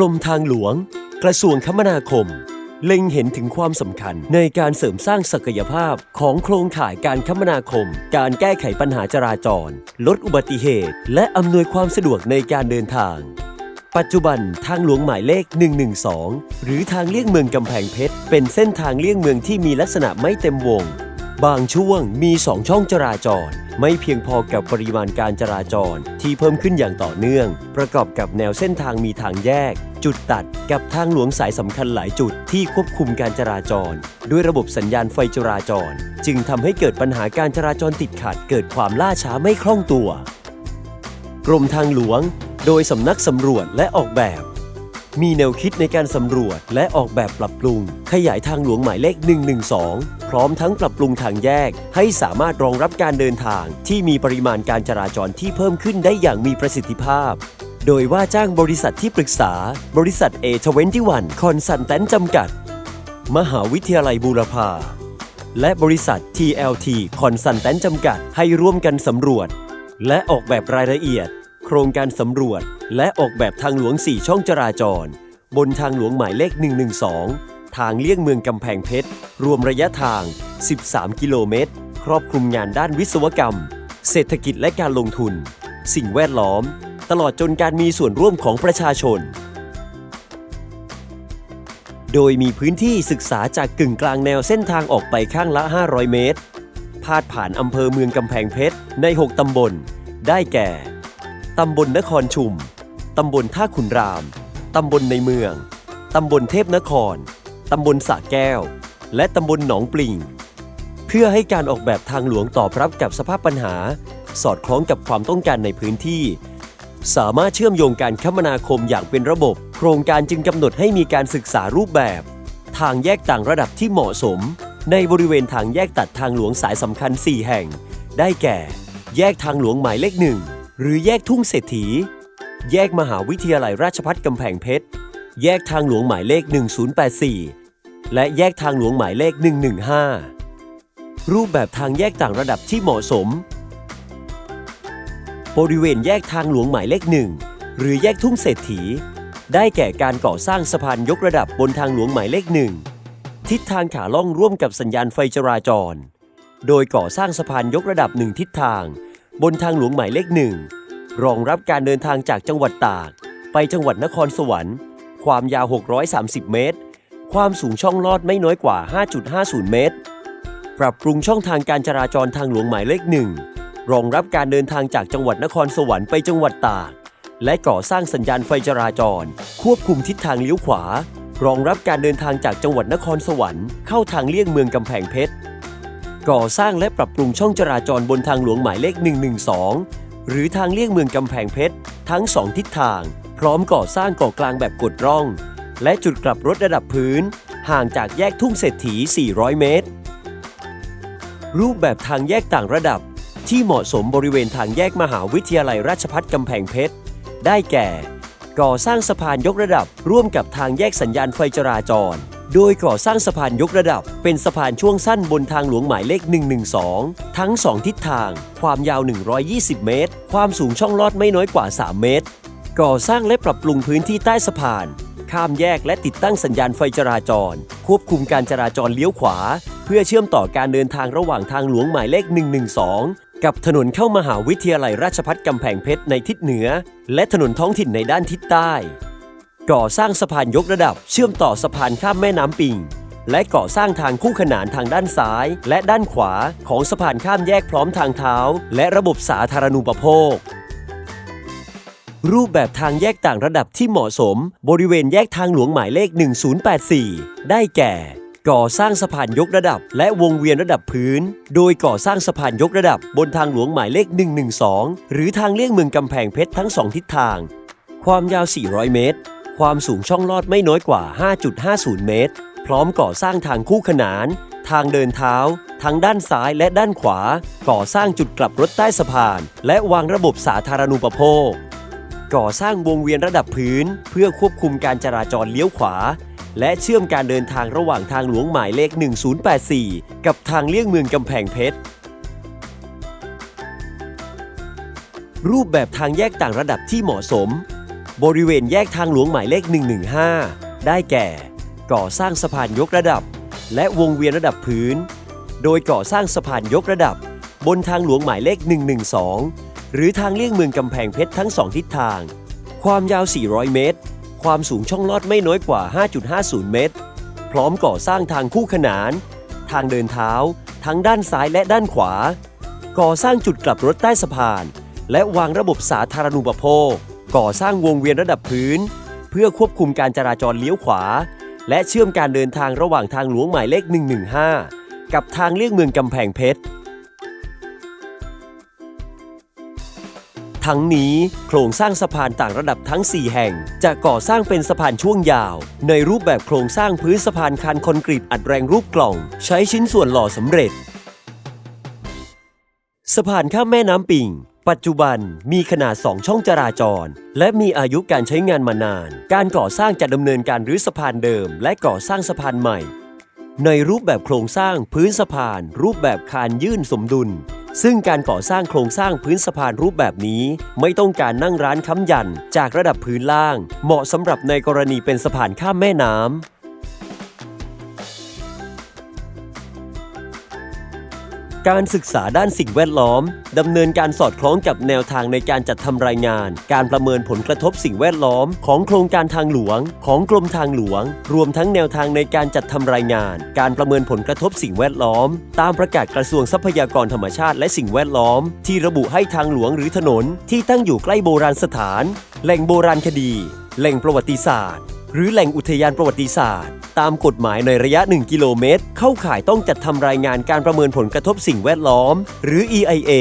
กรมทางหลวง กระทรวงคมนาคม เล็งเห็นถึงความสำคัญในการเสริมสร้างศักยภาพของโครงข่ายการคมนาคม การแก้ไขปัญหาจราจร ลดอุบัติเหตุ และอำนวยความสะดวกในการเดินทาง ปัจจุบันทางหลวงหมายเลข 112 หรือทางเลี่ยงเมืองกำแพงเพชร เป็นเส้นทางเลี่ยงเมืองที่มีลักษณะไม่เต็มวง บางช่วงมี 2 ช่องจราจรไม่เพียงพอกับปริมาณการจราจรที่เพิ่มขึ้นอย่างต่อเนื่อง ประกอบกับแนวเส้นทางมีทางแยก จุดตัดกับทางหลวงสายสำคัญหลายจุดที่ควบคุมการจราจร ด้วยระบบสัญญาณไฟจราจร จึงทำให้เกิดปัญหาการจราจรติดขัด เกิดความล่าช้าไม่คล่องตัว กรมทางหลวง โดยสำนักสำรวจและออกแบบ มีแนวคิดในการสำรวจและออกแบบปรับปรุง ขยายทางหลวงหมายเลข 112 พร้อมทั้งปรับปรุงทางแยก ให้สามารถรองรับการเดินทางที่มีปริมาณการจราจรที่เพิ่มขึ้นได้อย่างมีประสิทธิภาพ โดยว่าจ้างบริษัทที่ปรึกษา บริษัท A21 คอนซัลแทนจำกัด มหาวิทยาลัยบูรพา และบริษัท TLT คอนซัลแทนจำกัดให้ร่วมกันสำรวจ และออกแบบรายละเอียด โครงการสำรวจ และออกแบบทางหลวง 4 ช่องจราจร บนทางหลวงหมายเลข 112 ทางเลี่ยงเมืองกำแพงเพชร รวมระยะทาง 13 กิโลเมตร ครอบคลุมงานด้านวิศวกรรม เศรษฐกิจและการลงทุน สิ่งแวดล้อม ตลอดจนการมีส่วนร่วมของประชาชน โดยมีพื้นที่ศึกษาจากกึ่งกลางแนวเส้นทางออกไปข้างละ 500 เมตร พาดผ่านอำเภอเมืองกำแพงเพชร ใน 6 ตำบล ได้แก่ ตำบลนครชุม ตำบลท่าขุนราม ตำบลในเมือง ตำบลเทพนคร ตำบลสะแก้ว และตำบลหนองปลิงเพื่อให้การออกแบบทางหลวงตอบรับกับสภาพปัญหา สอดคล้องกับความต้องการในพื้นที่ สามารถเชื่อมโยงการคมนาคมอย่างเป็นระบบ โครงการจึงกำหนดให้มีการศึกษารูปแบบ ทางแยกต่างระดับที่เหมาะสม ในบริเวณทางแยกตัดทางหลวงสายสำคัญ 4 แห่ง ได้แก่ แยกทางหลวงหมายเลขหนึ่งหรือแยกทุ่งเศรษฐี แยกมหาวิทยาลัยราชภัฏกำแพงเพชร แยกทางหลวงหมายเลข 1084 และแยกทางหลวงหมายเลข 115 รูปแบบทางแยกต่างระดับที่เหมาะสม บริเวณแยกทางหลวงหมายเลขหนึ่งหรือแยกทุ่งเศรษฐี ได้แก่การก่อสร้างสะพานยกระดับบนทางหลวงหมายเลขหนึ่งทิศทางขาล่องร่วมกับสัญญาณไฟจราจร โดยก่อสร้างสะพานยกระดับหนึ่งทิศทาง บนทางหลวงหมายเลขหนึ่งรองรับการเดินทางจากจังหวัดตาก ไปจังหวัดนครสวรรค์ ความยาว 630 เมตร ความสูงช่องลอดไม่น้อยกว่า 5.50 เมตร ปรับปรุงช่องทางการจราจรทางหลวงหมายเลขหนึ่ง รองรับการเดินทางจากจังหวัดนครสวรรค์ไปจังหวัดตาก และก่อสร้างสัญญาณไฟจราจร ควบคุมทิศทางเลี้ยวขวา รองรับการเดินทางจากจังหวัดนครสวรรค์เข้าทางเลี่ยงเมืองกำแพงเพชร ก่อสร้างและปรับปรุงช่องจราจรบนทางหลวงหมายเลข 112 หรือทางเลี่ยงเมืองกำแพงเพชรทั้ง 2 ทิศทาง พร้อมก่อสร้างก่อกลางแบบกดร่อง และจุดกลับรถระดับพื้น ห่างจากแยกทุ่งเศรษฐี 400 เมตร รูปแบบทางแยกต่างระดับ ที่เหมาะสมบริเวณทางแยกมหาวิทยาลัยราชภัฏกำแพงเพชร ได้แก่ ก่อสร้างสะพานยกระดับ ร่วมกับทางแยกสัญญาณไฟจราจร โดยก่อสร้างสะพานยกระดับ เป็นสะพานช่วงสั้นบนทางหลวงหมายเลข 112 ทั้ง 2 ทิศทาง ความยาว 120 เมตร ความสูงช่องลอดไม่น้อยกว่า 3 เมตร ก่อสร้างและปรับปรุงพื้นที่ใต้สะพาน ข้ามแยกและติดตั้งสัญญาณไฟจราจร ควบคุมการจราจรเลี้ยวขวา เพื่อเชื่อมต่อการเดินทางระหว่างทางหลวงหมายเลข 112 กับถนนเข้ามหาวิทยาลัยราชภัฏกำแพงเพชรในทิศเหนือ และถนนท้องถิ่นในด้านทิศใต้ ก่อสร้างสะพานยกระดับเชื่อมต่อสะพานข้ามแม่น้ำปิง และก่อสร้างทางคู่ขนานทางด้านซ้าย และด้านขวาของสะพานข้ามแยกพร้อมทางเท้า และระบบสาธารณูปโภค รูปแบบทางแยกต่างระดับที่เหมาะสม บริเวณแยกทางหลวงหมายเลข 1084 ได้แก่ ก่อสร้างสะพานยกระดับ และวงเวียนระดับพื้น โดยก่อสร้างสะพานยกระดับบนทางหลวงหมายเลข 112 หรือทางเลี่ยงเมืองกำแพงเพชรทั้ง 2 ทิศทาง ความยาว 400 เมตร ความสูงช่องลอดไม่น้อยกว่า 5.50 เมตร พร้อมก่อสร้างทางคู่ขนาน ทางเดินเท้า ทั้งด้านซ้ายและด้านขวา ก่อสร้างจุดกลับรถใต้สะพาน และวางระบบสาธารณูปโภคก่อสร้างวงเวียนระดับพื้น เพื่อควบคุมการจราจรเลี้ยวขวา และเชื่อมการเดินทางระหว่างทางหลวงหมายเลข 1084 กับทางเลี่ยงเมืองกำแพงเพชร รูปแบบทางแยกต่างระดับที่เหมาะสม บริเวณแยกทางหลวงหมายเลข 115 ได้แก่ ก่อสร้างสะพานยกระดับ และวงเวียนระดับพื้น โดยก่อสร้างสะพานยกระดับ บนทางหลวงหมายเลข 112 หรือทางเลี่ยงเมืองกำแพงเพชรทั้งสองทิศทาง ความยาว 400 เมตร ความสูงช่องลอดไม่น้อยกว่า 5.50 เมตร พร้อมก่อสร้างทางคู่ขนาน ทางเดินเท้า ทั้งด้านซ้ายและด้านขวา ก่อสร้างจุดกลับรถใต้สะพาน และวางระบบสาธารณูปโภค ก่อสร้างวงเวียนระดับพื้น เพื่อควบคุมการจราจรเลี้ยวขวา และเชื่อมการเดินทางระหว่างทางหลวงหมายเลข 115 กับทางเลี่ยงเมืองกำแพงเพชร ทั้งนี้โครงสร้างสะพานต่างระดับทั้ง 4 แห่ง จะก่อสร้างเป็นสะพานช่วงยาว ในรูปแบบโครงสร้างพื้นสะพานคานคอนกรีตอัดแรงรูปกล่อง ใช้ชิ้นส่วนหล่อสำเร็จ สะพานข้ามแม่น้ำปิง ปัจจุบันมีขนาด 2 ช่องจราจร และมีอายุการใช้งานมานาน การก่อสร้างจะดำเนินการรื้อสะพานเดิม และก่อสร้างสะพานใหม่ ในรูปแบบโครงสร้างพื้นสะพาน รูปแบบคานยื่นสมดุล ซึ่งการก่อสร้างโครงสร้างพื้นสะพานรูปแบบนี้ ไม่ต้องการนั่งร้านค้ำยันจากระดับพื้นล่าง เหมาะสำหรับในกรณีเป็นสะพานข้ามแม่น้ำ การศึกษาด้านสิ่งแวดล้อมดำเนินการสอดคล้องกับแนวทางในการจัดทำรายงาน การประเมินผลกระทบสิ่งแวดล้อม ของโครงการทางหลวง ของกรมทางหลวง รวมทั้งแนวทางในการจัดทำรายงาน การประเมินผลกระทบสิ่งแวดล้อม ตามประกาศกระทรวงทรัพยากรธรรมชาติ และสิ่งแวดล้อม ที่ระบุให้ทางหลวงหรือถนน ที่ตั้งอยู่ใกล้โบราณสถาน แหล่งโบราณคดี แหล่งประวัติศาสตร์ หรือแหล่งอุทยานประวัติศาสตร์ ตามกฎหมายในระยะ 1 กิโลเมตร เข้าข่ายต้องจัดทำรายงานการประเมินผลกระทบสิ่งแวดล้อม หรือ EIA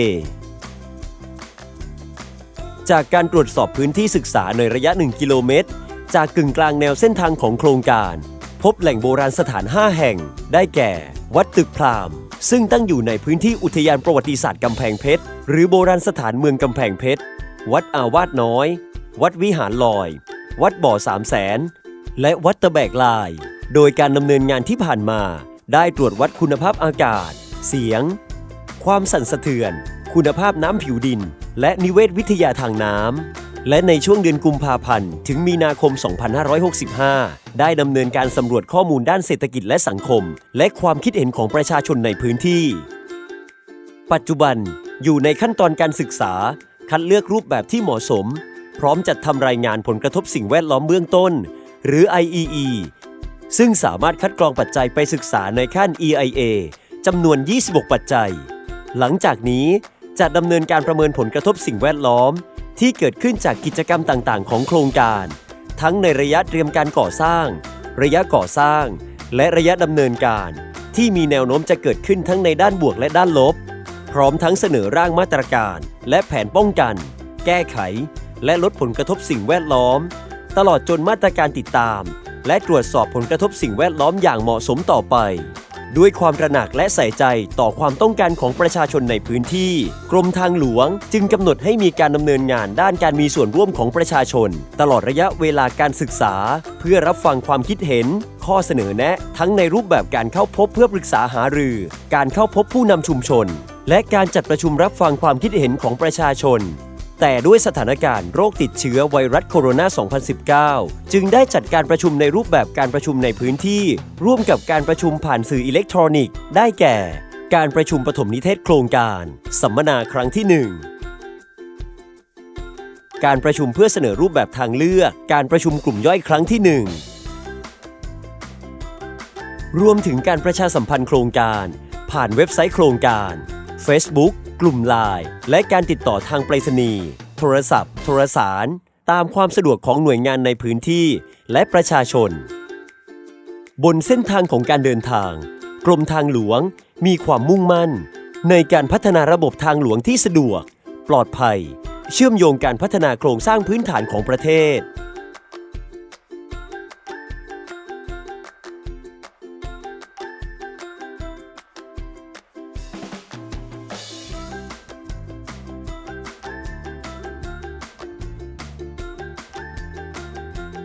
จากการตรวจสอบพื้นที่ศึกษาในระยะ 1 กิโลเมตร จากกึ่งกลางแนวเส้นทางของโครงการ พบแหล่งโบราณสถาน 5 แห่ง ได้แก่ วัดตึกพราหมณ์ ซึ่งตั้งอยู่ในพื้นที่อุทยานประวัติศาสตร์กำแพงเพชร หรือโบราณสถานเมืองกำแพงเพชร วัดอาวาสน้อย วัดวิหารลอย วัดบ่อสามแสน และวัดตะแบกลาย โดยการดำเนินงานที่ผ่านมา ได้ตรวจวัดคุณภาพอากาศ เสียง ความสั่นสะเทือน คุณภาพน้ำผิวดิน และนิเวศวิทยาทางน้ำ และในช่วงเดือนกุมภาพันธ์ถึงมีนาคม 2565 ได้ดำเนินการสำรวจข้อมูลด้านเศรษฐกิจและสังคม และความคิดเห็นของประชาชนในพื้นที่ ปัจจุบันอยู่ในขั้นตอนการศึกษา คัดเลือกรูปแบบที่เหมาะสม พร้อมจัดทำรายงานผลกระทบสิ่งแวดล้อมเบื้องต้น หรือ IEE ซึ่งสามารถคัดกรองปัจจัยไปศึกษาในขั้น EIA จำนวน 26 ปัจจัย หลังจากนี้จะดำเนินการประเมินผลกระทบสิ่งแวดล้อม ที่เกิดขึ้นจากกิจกรรมต่างๆ ของโครงการ ทั้งในระยะเตรียมการก่อสร้าง ระยะก่อสร้าง และระยะดำเนินการ ที่มีแนวโน้มจะเกิดขึ้นทั้งในด้านบวกและด้านลบ พร้อมทั้งเสนอร่างมาตรการ และแผนป้องกัน แก้ไข และลดผลกระทบสิ่งแวดล้อม ตลอดจนมาตรการติดตาม และตรวจสอบผลกระทบสิ่งแวดล้อมอย่างเหมาะสมต่อไป ด้วยความตระหนักและใส่ใจต่อความต้องการของประชาชนในพื้นที่ กรมทางหลวงจึงกำหนดให้มีการดำเนินงานด้านการมีส่วนร่วมของประชาชน ตลอดระยะเวลาการศึกษา เพื่อรับฟังความคิดเห็น ข้อเสนอแนะ ทั้งในรูปแบบการเข้าพบเพื่อปรึกษาหารือ การเข้าพบผู้นำชุมชน และการจัดประชุมรับฟังความคิดเห็นของประชาชน แต่ด้วยสถานการณ์โรคติดเชื้อไวรัสโคโรนา 2019 จึงได้จัดการประชุมในรูปแบบการประชุมในพื้นที่ ร่วมกับการประชุมผ่านสื่ออิเล็กทรอนิกส์ ได้แก่ การประชุมปฐมนิเทศโครงการ สัมมนาครั้งที่ 1การประชุมเพื่อเสนอรูปแบบทางเลือก การประชุมกลุ่มย่อยครั้งที่ 1 รวมถึงการประชาสัมพันธ์โครงการ ผ่านเว็บไซต์โครงการ Facebook กลุ่มไลน์และการติดต่อทางไปรษณีย์โทรศัพท์ โทรสาร ตามความสะดวกของหน่วยงานในพื้นที่และประชาชน บนเส้นทางของการเดินทาง กรมทางหลวงมีความมุ่งมั่น ในการพัฒนาระบบทางหลวงที่สะดวก ปลอดภัย เชื่อมโยงการพัฒนาโครงสร้างพื้นฐานของประเทศ